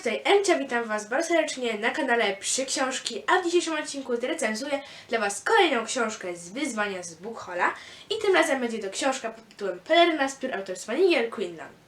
tutaj Emcia, witam Was bardzo serdecznie na kanale Przy Książki, a w dzisiejszym odcinku recenzuję dla Was kolejną książkę z wyzwania z Bookhola i tym razem będzie to książka pod tytułem Peleryna z piór autorstwa Nigel Quinlan.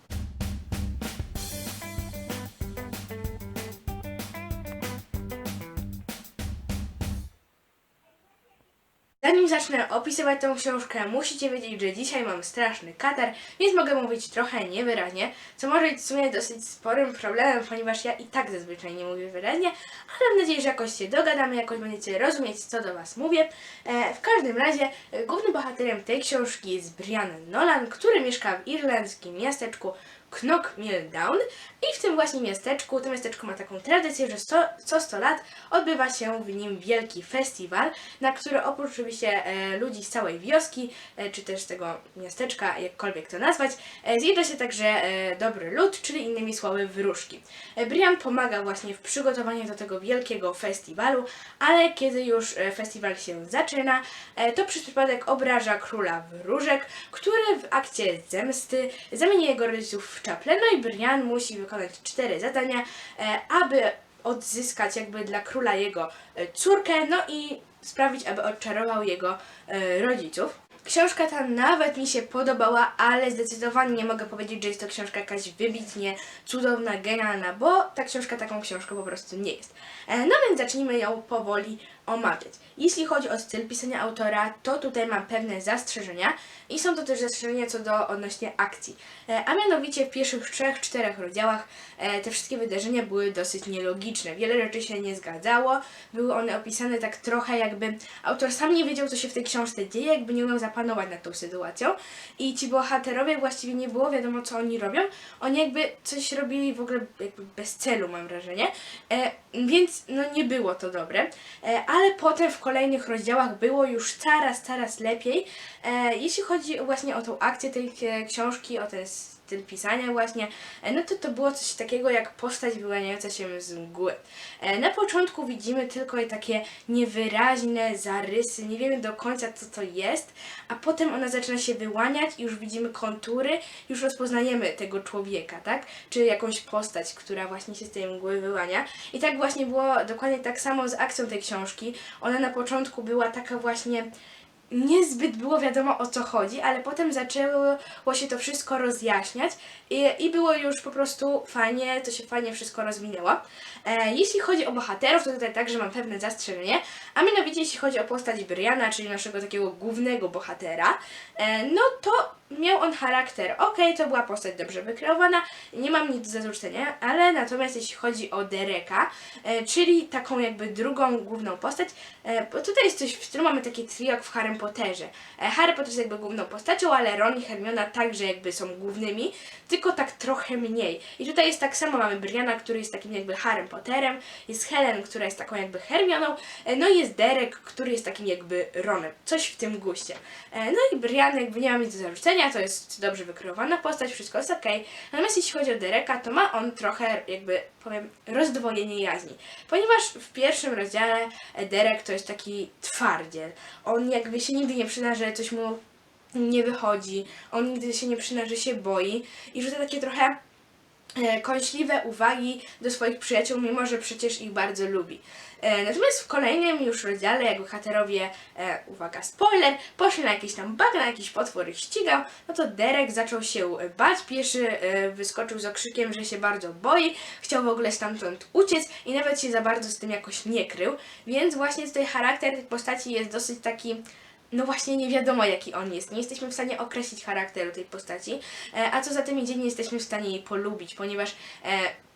Zanim zacznę opisywać tą książkę, musicie wiedzieć, że dzisiaj mam straszny katar, więc mogę mówić trochę niewyraźnie, co może być w sumie dosyć sporym problemem, ponieważ ja i tak zazwyczaj nie mówię wyraźnie, ale mam nadzieję, że jakoś się dogadamy, jakoś będziecie rozumieć, co do Was mówię. E, w każdym razie, e, głównym bohaterem tej książki jest Brian Nolan, który mieszka w irlandzkim miasteczku Knockmilldown i w tym właśnie miasteczku, to miasteczko ma taką tradycję, że sto, co 100 lat odbywa się w nim wielki festiwal, na który oprócz oczywiście e, ludzi z całej wioski, e, czy też tego miasteczka, jakkolwiek to nazwać, e, zjeżdża się także e, dobry lud, czyli innymi słowy wróżki. E, Brian pomaga właśnie w przygotowaniu do tego wielkiego festiwalu, ale kiedy już e, festiwal się zaczyna, e, to przez przypadek obraża króla wróżek, który w akcie zemsty zamienia jego rodziców w czaple, no i Brian musi wykonać cztery zadania, e, aby odzyskać jakby dla króla jego e, córkę, no i sprawić, aby odczarował jego e, rodziców. Książka ta nawet mi się podobała, ale zdecydowanie nie mogę powiedzieć, że jest to książka jakaś wybitnie cudowna, genialna, bo ta książka taką książką po prostu nie jest. No więc zacznijmy ją powoli omawiać. Jeśli chodzi o styl pisania autora, to tutaj mam pewne zastrzeżenia i są to też zastrzeżenia co do odnośnie akcji. E, A mianowicie w pierwszych trzech, czterech rozdziałach e, te wszystkie wydarzenia były dosyć nielogiczne. Wiele rzeczy się nie zgadzało, były one opisane tak trochę jakby autor sam nie wiedział co się w tej książce dzieje, jakby nie umiał zapanować nad tą sytuacją i ci bohaterowie właściwie nie było wiadomo co oni robią. Oni jakby coś robili w ogóle jakby bez celu mam wrażenie, e, więc no nie było to dobre. Ale potem w kolejnych rozdziałach było już coraz, coraz lepiej. E, jeśli chodzi właśnie o tą akcję tej e, książki, o ten styl pisania właśnie, e, no to to było coś takiego jak postać wyłaniająca się z mgły. E, na początku widzimy tylko takie niewyraźne zarysy, nie wiemy do końca co to jest, a potem ona zaczyna się wyłaniać i już widzimy kontury, już rozpoznajemy tego człowieka, tak? Czy jakąś postać, która właśnie się z tej mgły wyłania. I tak właśnie było dokładnie tak samo z akcją tej książki. Ona na początku była taka właśnie niezbyt było wiadomo o co chodzi, ale potem zaczęło się to wszystko rozjaśniać i, i było już po prostu fajnie, to się fajnie wszystko rozwinęło. E, jeśli chodzi o bohaterów, to tutaj także mam pewne zastrzeżenie, a mianowicie jeśli chodzi o postać Briana, czyli naszego takiego głównego bohatera, e, no to miał on charakter, okej, to była postać dobrze wykreowana, nie mam nic do zarzucenia, ale natomiast jeśli chodzi o Dereka, e, czyli taką jakby drugą główną postać, e, bo tutaj jest coś w stylu, mamy takie trio w Harry Potterze. E, Harry Potter jest jakby główną postacią, ale Ron i Hermiona także jakby są głównymi, tylko tak trochę mniej. I tutaj jest tak samo, mamy Briana, który jest takim jakby Harrym Potterem, jest Helen, która jest taką jakby Hermioną, e, no i jest Derek, który jest takim jakby Ronem. Coś w tym guście. E, No i Brian jakby nie ma nic do zarzucenia, to jest dobrze wykreowana postać, wszystko jest ok. Natomiast jeśli chodzi o Dereka, to ma on trochę jakby, powiem, rozdwojenie jaźni. Ponieważ w pierwszym rozdziale Derek to jest taki twardziel. On jakby się nigdy nie przyzna, że coś mu nie wychodzi. On nigdy się nie przyzna, że się boi. I rzuca takie trochę e, kąśliwe uwagi do swoich przyjaciół, mimo że przecież ich bardzo lubi. E, natomiast w kolejnym już rozdziale, jak bohaterowie, e, uwaga, spoiler, poszli na jakiś tam bug, na jakiś potwór ich ścigał, no to Derek zaczął się bać, pieszy wyskoczył z okrzykiem, że się bardzo boi, chciał w ogóle stamtąd uciec i nawet się za bardzo z tym jakoś nie krył, więc właśnie tutaj charakter tej postaci jest dosyć taki no właśnie nie wiadomo jaki on jest. Nie jesteśmy w stanie określić charakteru tej postaci, e, a co za tym idzie, nie jesteśmy w stanie jej polubić, ponieważ e,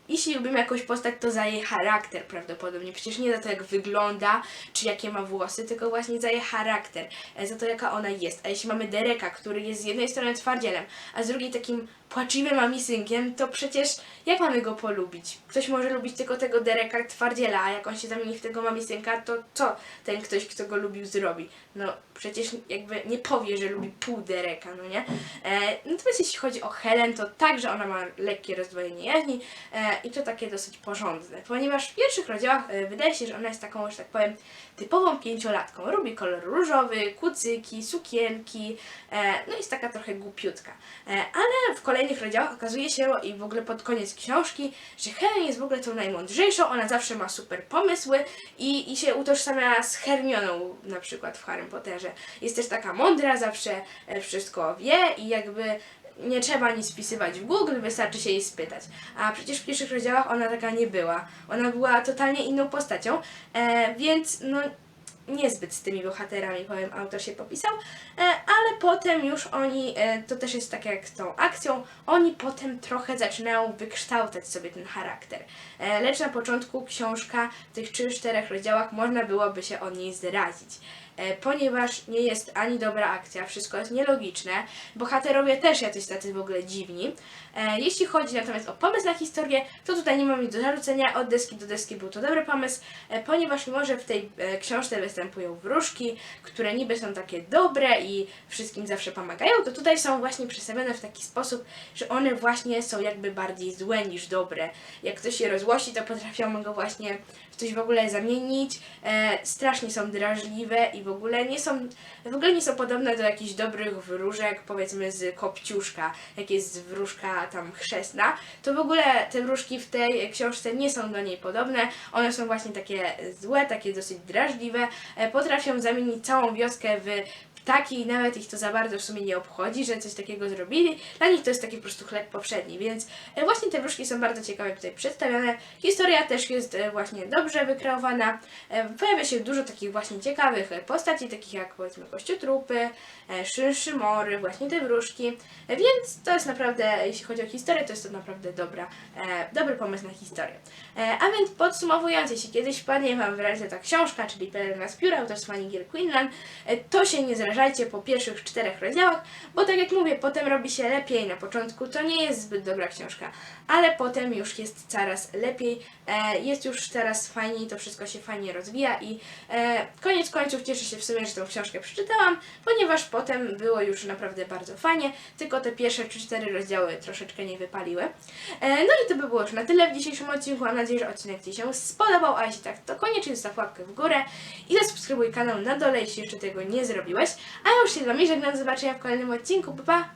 jeśli lubimy jakąś postać, to za jej charakter prawdopodobnie. Przecież nie za to, jak wygląda, czy jakie ma włosy, tylko właśnie za jej charakter, e, za to, jaka ona jest. A jeśli mamy Dereka, który jest z jednej strony twardzielem, a z drugiej takim płaczliwym amisynkiem, to przecież jak mamy go polubić? Ktoś może lubić tylko tego Dereka twardziela, a jak on się zamieni w tego mamisynka, to co ten ktoś, kto go lubił, zrobi? No przecież jakby nie powie, że lubi pół Dereka, no nie? E, natomiast jeśli chodzi o Helen, to także ona ma lekkie rozdwojenie jaźni e, i to takie dosyć porządne, ponieważ w pierwszych rozdziałach e, wydaje się, że ona jest taką, że tak powiem, typową pięciolatką. Lubi kolor różowy, kucyki, sukienki, e, no jest taka trochę głupiutka. E, ale w kolejnych rozdziałach okazuje się i w ogóle pod koniec książki, że Helen jest w ogóle tą najmądrzejszą, ona zawsze ma super pomysły i, i się utożsamia z Hermioną na przykład w Harry Potterze. Jest też taka mądra, zawsze wszystko wie i jakby nie trzeba nic wpisywać w Google, wystarczy się jej spytać. A przecież w pierwszych rozdziałach ona taka nie była. Ona była totalnie inną postacią, e, więc no niezbyt z tymi bohaterami, powiem, autor się popisał, e, ale potem już oni, e, to też jest tak jak tą akcją, oni potem trochę zaczynają wykształcać sobie ten charakter. E, lecz na początku książka w tych 3-4 rozdziałach można byłoby się od niej zdradzić. E, ponieważ nie jest ani dobra akcja, wszystko jest nielogiczne, bohaterowie też jacyś tacy w ogóle dziwni. Jeśli chodzi natomiast o pomysł na historię, to tutaj nie mam nic do zarzucenia, od deski do deski był to dobry pomysł, ponieważ mimo, że w tej książce występują wróżki, które niby są takie dobre i wszystkim zawsze pomagają, to tutaj są właśnie przedstawione w taki sposób, że one właśnie są jakby bardziej złe niż dobre. Jak ktoś się rozłości, to potrafią go właśnie w coś w ogóle zamienić, e, strasznie są drażliwe i w ogóle nie są, w ogóle nie są podobne do jakichś dobrych wróżek, powiedzmy z Kopciuszka, jak jest wróżka tam chrzestna, to w ogóle te wróżki w tej książce nie są do niej podobne, one są właśnie takie złe, takie dosyć drażliwe, potrafią zamienić całą wioskę w ptaki i nawet ich to za bardzo w sumie nie obchodzi, że coś takiego zrobili. Dla nich to jest taki po prostu chleb powszedni, więc e, właśnie te wróżki są bardzo ciekawe tutaj przedstawione. Historia też jest e, właśnie dobrze wykreowana. E, Pojawia się dużo takich właśnie ciekawych postaci, takich jak powiedzmy kościotrupy, szyszymory, właśnie te wróżki. Więc to jest naprawdę, jeśli chodzi o historię, to jest to naprawdę dobra, dobry pomysł na historię. A więc podsumowując, jeśli kiedyś wpadnie Wam w ręce ta książka, czyli Pelerina z pióra autorstwa Nigel Quinlan, to się nie zrażajcie po pierwszych czterech rozdziałach, bo tak jak mówię, potem robi się lepiej. Na początku to nie jest zbyt dobra książka, ale potem już jest coraz lepiej, e, jest już teraz fajniej, to wszystko się fajnie rozwija i e, koniec końców cieszę się w sumie, że tą książkę przeczytałam, ponieważ potem było już naprawdę bardzo fajnie, tylko te pierwsze 3-4 rozdziały troszeczkę nie wypaliły. E, no i to by było już na tyle w dzisiejszym odcinku. Mam nadzieję, że odcinek Ci się spodobał, a jeśli tak, to koniecznie zostaw łapkę w górę i zasubskrybuj kanał na dole, jeśli jeszcze tego nie zrobiłeś. A ja już się z Wami żegnam, do zobaczenia w kolejnym odcinku. Pa, pa!